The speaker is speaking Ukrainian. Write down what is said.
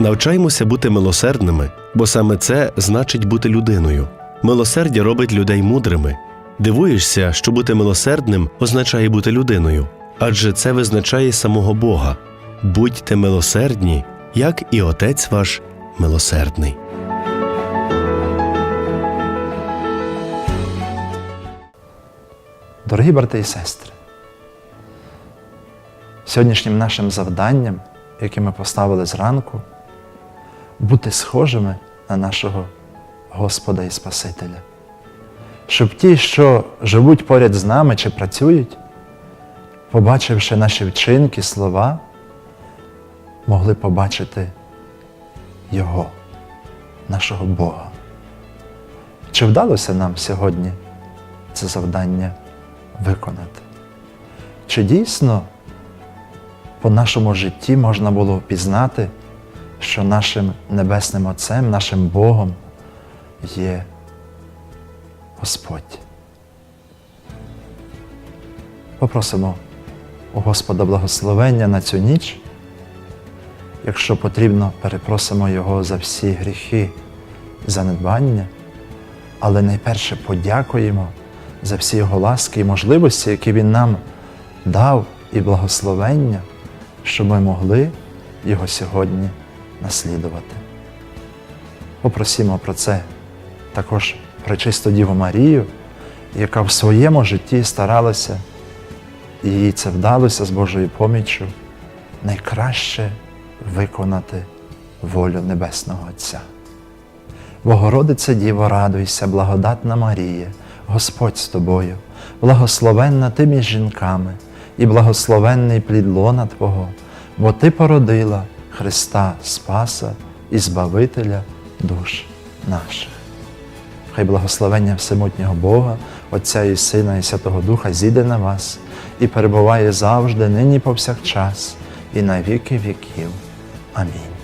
Навчаймося бути милосердними, бо саме це значить бути людиною. Милосердя робить людей мудрими. Дивуєшся, що бути милосердним означає бути людиною, адже це визначає самого Бога. Будьте милосердні, як і Отець ваш милосердний. Дорогі брати і сестри, сьогоднішнім нашим завданням, яке ми поставили зранку, бути схожими на нашого Господа і Спасителя. Щоб ті, що живуть поряд з нами чи працюють, побачивши наші вчинки, слова, могли побачити Його, нашого Бога. Чи вдалося нам сьогодні це завдання виконати? Чи дійсно по нашому житті можна було пізнати, що нашим Небесним Отцем, нашим Богом є Господь? Попросимо у Господа благословення на цю ніч. Якщо потрібно, перепросимо Його за всі гріхи і занедбання, але найперше подякуємо за всі Його ласки і можливості, які Він нам дав, і благословення, що ми могли Його сьогодні наслідувати. Попросімо про це також пречисту Діву Марію, яка в своєму житті старалася, і їй це вдалося з Божою поміччю найкраще виконати волю Небесного Отця. Богородице Діво, радуйся, благодатна Марія, Господь з тобою, благословенна ти між жінками, і благословенний плід лона Твого, бо Ти породила Христа Спаса і Збавителя душ наших. Хай благословення Всемутнього Бога, Отця і Сина, і Святого Духа зійде на вас і перебуває завжди, нині повсякчас, і на віки віків. Амінь.